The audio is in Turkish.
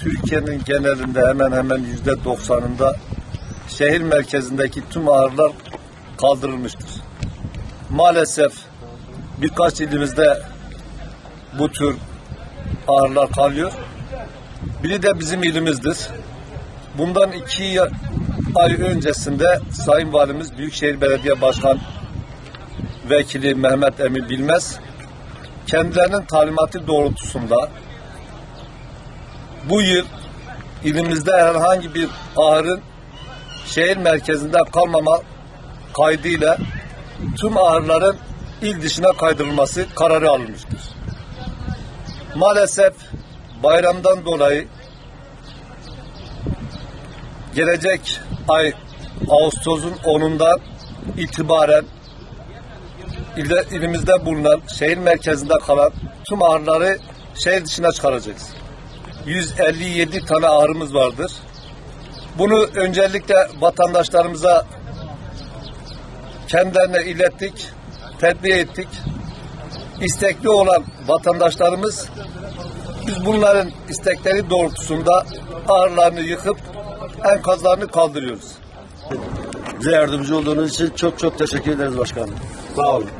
Türkiye'nin genelinde hemen hemen yüzde doksanında şehir merkezindeki tüm ağrılar kaldırılmıştır. Maalesef birkaç ilimizde bu tür ağrılar kalıyor. Biri de bizim ilimizdir. Bundan iki ay öncesinde Sayın Valimiz Büyükşehir Belediye Başkan Vekili Mehmet Emin Bilmez kendilerinin talimatı doğrultusunda bu yıl ilimizde herhangi bir ahırın şehir merkezinde kalmama kaydıyla tüm ahırların il dışına kaydırılması kararı alınmıştır. Maalesef bayramdan dolayı gelecek ay Ağustos'un 10'undan itibaren ilde, ilimizde bulunan şehir merkezinde kalan tüm ahırları şehir dışına çıkaracağız. 157 tane ahırımız vardır. Bunu öncelikle vatandaşlarımıza kendilerine ilettik, tedbir ettik. İstekli olan vatandaşlarımız biz bunların istekleri doğrultusunda ağırlarını yıkıp enkazlarını kaldırıyoruz. Bize yardımcı olduğunuz için çok çok teşekkür ederiz başkanım. Sağ olun.